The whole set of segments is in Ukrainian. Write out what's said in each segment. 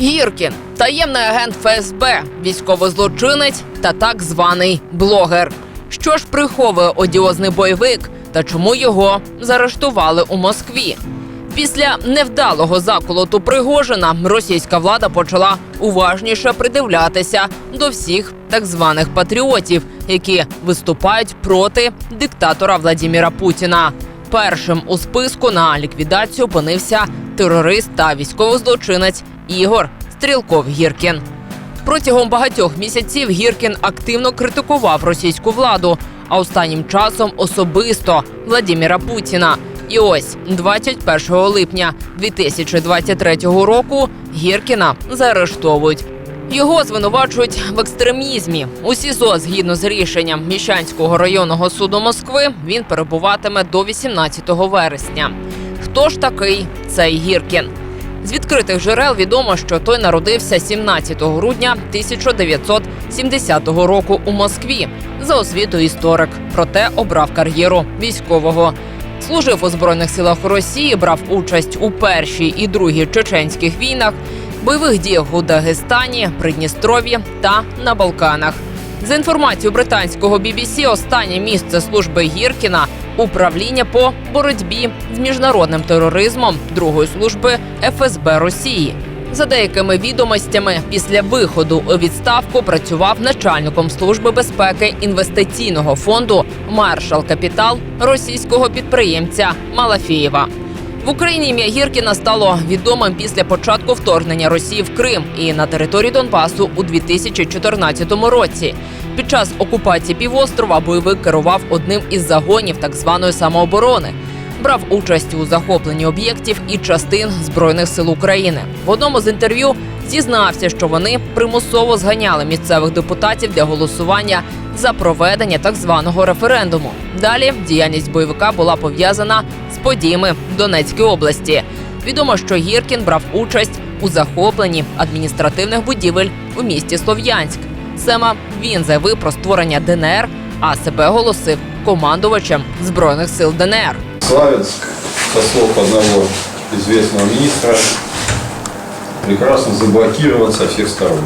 Гіркін, таємний агент ФСБ, військовий злочинець та так званий блогер. Що ж приховує одіозний бойовик та чому його заарештували у Москві? Після невдалого заколоту Пригожина російська влада почала уважніше придивлятися до всіх так званих патріотів, які виступають проти диктатора Владіміра Путіна. Першим у списку на ліквідацію опинився терорист та військовозлочинець Ігор Стрілков Гіркін. Протягом багатьох місяців Гіркін активно критикував російську владу, а останнім часом особисто Владіміра Путіна. І ось 21 липня 2023 року Гіркіна заарештовують. Його звинувачують в екстремізмі. У СІЗО, згідно з рішенням Міщанського районного суду Москви, він перебуватиме до 18 вересня. Хто ж такий цей Гіркін? З відкритих джерел відомо, що той народився 17 грудня 1970 року у Москві за освітою історик, проте обрав кар'єру військового. Служив у збройних силах Росії, брав участь у першій і другій чеченських війнах, бойових діях у Дагестані, Придністров'ї та на Балканах. За інформацією британського BBC, останнє місце служби Гіркіна управління по боротьбі з міжнародним тероризмом Другої служби ФСБ Росії. За деякими відомостями, після виходу у відставку працював начальником служби безпеки інвестиційного фонду Маршал Капітал російського підприємця Малафєєва. В Україні ім'я Гіркіна стало відомим після початку вторгнення Росії в Крим і на території Донбасу у 2014 році. Під час окупації півострова бойовик керував одним із загонів так званої самооборони. Брав участь у захопленні об'єктів і частин збройних сил України. В одному з інтерв'ю зізнався, що вони примусово зганяли місцевих депутатів для голосування за проведення так званого референдуму. Далі діяльність бойовика була пов'язана з подіями в Донецькій області. Відомо, що Гіркін брав участь у захопленні адміністративних будівель у місті Слов'янськ. Саме він заявив про створення ДНР, а себе оголосив командувачем збройних сил ДНР. Славянск, со слов одного известного министра, прекрасно заблокирован со всех сторон.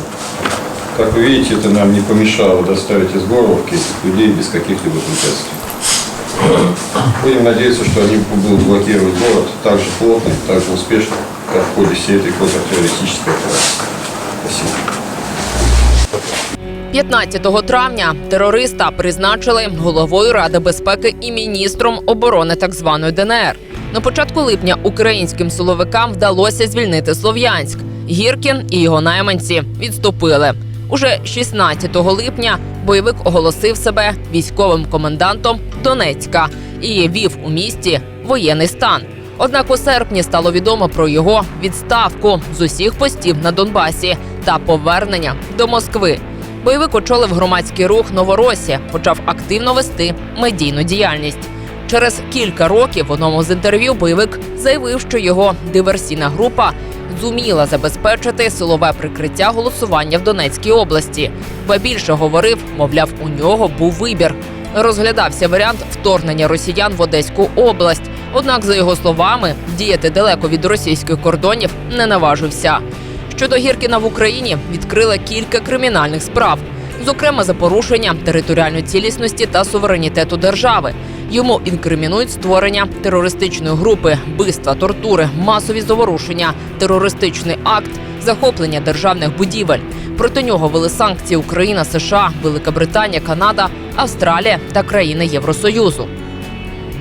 Как вы видите, это нам не помешало доставить из Горловки этих людей без каких-либо препятствий. Будем надеяться, что они будут блокировать город так же плотно и так же успешно, как в ходе всей этой контртеррористической операции. Спасибо. 15 травня терориста призначили головою Ради безпеки і міністром оборони так званої ДНР. На початку липня українським силовикам вдалося звільнити Слов'янськ. Гіркін і його найманці відступили. Уже 16 липня бойовик оголосив себе військовим комендантом Донецька і вів у місті воєнний стан. Однак у серпні стало відомо про його відставку з усіх постів на Донбасі та повернення до Москви. Бойовик очолив громадський рух Новоросія, почав активно вести медійну діяльність. Через кілька років в одному з інтерв'ю бойовик заявив, що його диверсійна група зуміла забезпечити силове прикриття голосування в Донецькій області. Ба більше говорив, мовляв, у нього був вибір. Розглядався варіант вторгнення росіян в Одеську область. Однак, за його словами, діяти далеко від російських кордонів не наважився. Щодо Гіркіна в Україні відкрили кілька кримінальних справ, зокрема за порушення територіальної цілісності та суверенітету держави. Йому інкримінують створення терористичної групи, вбивства, тортури, масові заворушення, терористичний акт, захоплення державних будівель. Проти нього вели санкції Україна, США, Велика Британія, Канада, Австралія та країни Євросоюзу.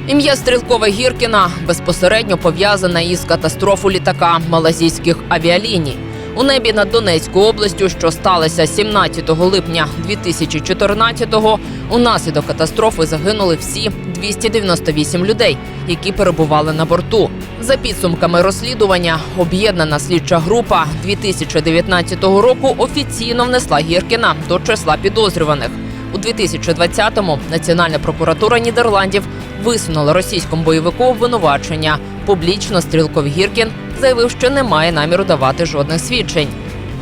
Ім'я Стрілкова Гіркіна безпосередньо пов'язане із катастрофою літака малазійських авіаліній. У небі над Донецькою областю, що сталося 17 липня 2014-го, унаслідок катастрофи загинули всі 298 людей, які перебували на борту. За підсумками розслідування, об'єднана слідча група 2019 року офіційно внесла Гіркіна до числа підозрюваних. У 2020-му Національна прокуратура Нідерландів висунула російському бойовику обвинувачення. Публічно стрілков Гіркін заявив, що не має наміру давати жодних свідчень.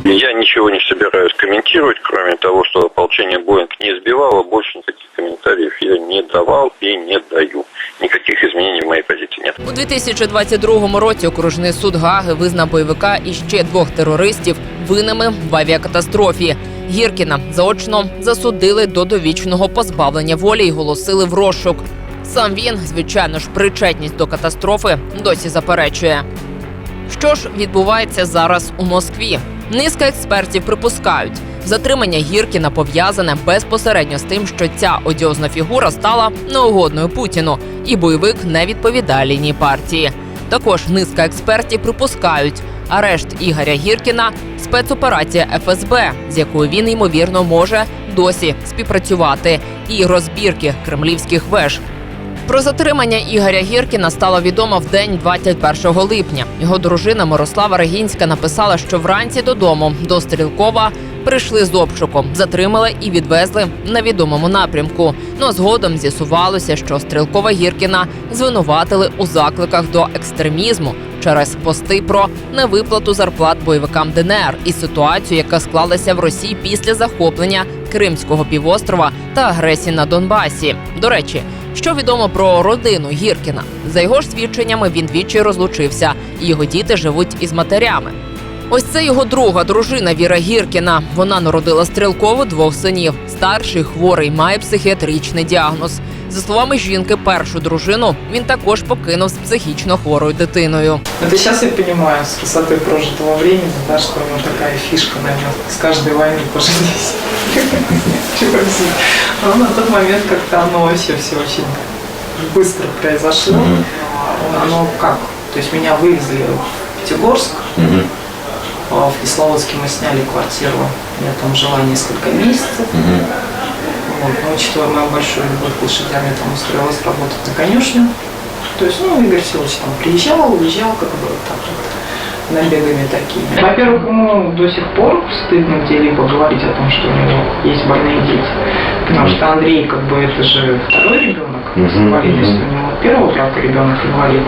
Я ничего не собираюсь комментировать, кроме того, что ополчение Боинг не сбивало, больше никаких комментариев я не давал и не даю. никаких изменений в моей позиции нет. У 2022 році окружний суд Гаги визнав бойовика і ще двох терористів винними в авіакатастрофі. Гіркіна заочно засудили до довічного позбавлення волі і голосили в розшук. Сам він, звичайно ж, причетність до катастрофи досі заперечує. Що ж відбувається зараз у Москві? Низка експертів припускають, затримання Гіркіна пов'язане безпосередньо з тим, що ця одіозна фігура стала неугодною Путіну, і бойовик не відповідає лінії партії. Також низка експертів припускають, арешт Ігоря Гіркіна спецоперація ФСБ, з якою він ймовірно може досі співпрацювати, і розбірки кремлівських веж. Про затримання Ігоря Гіркіна стало відомо в день 21 липня. Його дружина Мирослава Регінська написала, що вранці додому до Стрілкова прийшли з обшуком, затримали і відвезли на відомому напрямку. Ну згодом з'ясувалося, що Стрілкова Гіркіна звинуватили у закликах до екстремізму через пости про невиплату зарплат бойовикам ДНР і ситуацію, яка склалася в Росії після захоплення Кримського півострова та агресії на Донбасі. До речі, що відомо про родину Гіркіна? За його ж свідченнями, він двічі розлучився, і його діти живуть із матерями. Ось це його друга дружина Віра Гіркіна. Вона народила стрілково двох синів. Старший хворий має психіатричний діагноз. За словами жінки, першу дружину він також покинув з психічно хворою дитиною. Это сейчас я понимаю с высоты прожитого времени, да, что у него такая фишка, наверное, с каждой войны поженись. Но на тот момент как-то оно вообще все очень быстро произошло. Оно как? То есть меня вывезли в Пятигорск, а в Кисловодске мы сняли квартиру, я там жила несколько месяцев. Вот, но учитывая мою большую любовь к лошадям, я там устроилась работать на конюшню. То есть, ну, Игорь Всеволодович там приезжал, уезжал, как бы вот так вот, набегами такими. Во-первых, ему до сих пор стыдно где-либо говорить о том, что у него есть больные дети. Потому что Андрей, как бы, это же второй ребенок с инвалидностью. У него первого брака ребенок инвалид.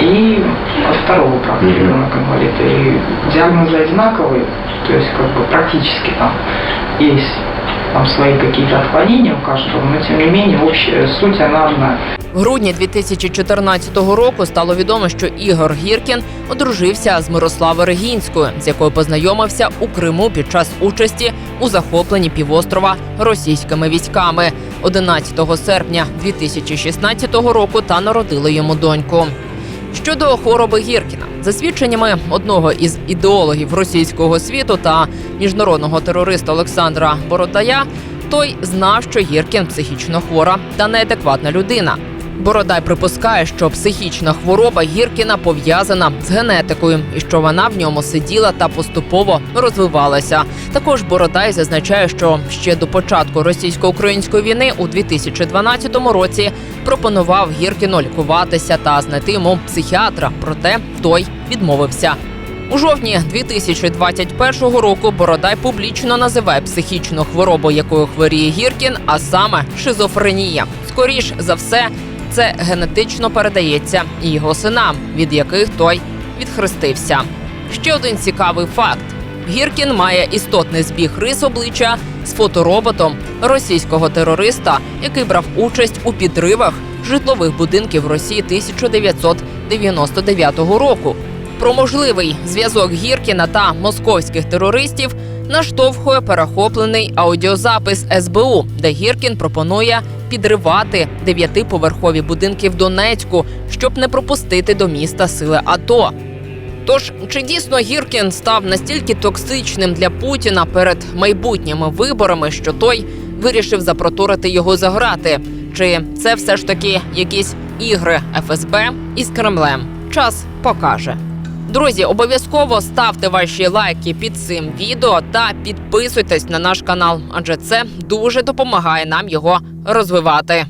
И от второго брака ребенок инвалид. И диагнозы одинаковые. То есть, как бы, практически там есть там свои какие-то отклонения у каждого, но тем не менее общая суть она одна. В грудні 2014 року стало відомо, що Ігор Гіркін одружився з Мирославою Регінською, з якою познайомився у Криму під час участі у захопленні півострова російськими військами 11 серпня 2016 року та народили йому доньку. Щодо хвороби Гіркіна, за свідченнями одного із ідеологів російського світу та міжнародного терориста Олександра Бородая, той знав, що Гіркін психічно хвора та неадекватна людина. Бородай припускає, що психічна хвороба Гіркіна пов'язана з генетикою і що вона в ньому сиділа та поступово розвивалася. Також Бородай зазначає, що ще до початку російсько-української війни у 2012 році пропонував Гіркіну лікуватися та знайти йому психіатра, проте той відмовився. У жовтні 2021 року Бородай публічно називає психічну хворобу, якою хворіє Гіркін, а саме шизофренія. Скоріш за все, це генетично передається і його синам, від яких той відхрестився. Ще один цікавий факт: Гіркін має істотний збіг рис обличчя з фотороботом російського терориста, який брав участь у підривах житлових будинків Росії 1999 року. Про можливий зв'язок Гіркіна та московських терористів наштовхує перехоплений аудіозапис СБУ, де Гіркін пропонує підривати дев'ятиповерхові будинки в Донецьку, щоб не пропустити до міста сили АТО. Тож чи дійсно Гіркін став настільки токсичним для Путіна перед майбутніми виборами, що той вирішив запроторити його за грати? Чи це все ж таки якісь ігри ФСБ із Кремлем? Час покаже. Друзі, обов'язково ставте ваші лайки під цим відео та підписуйтесь на наш канал, адже це дуже допомагає нам його розвивати.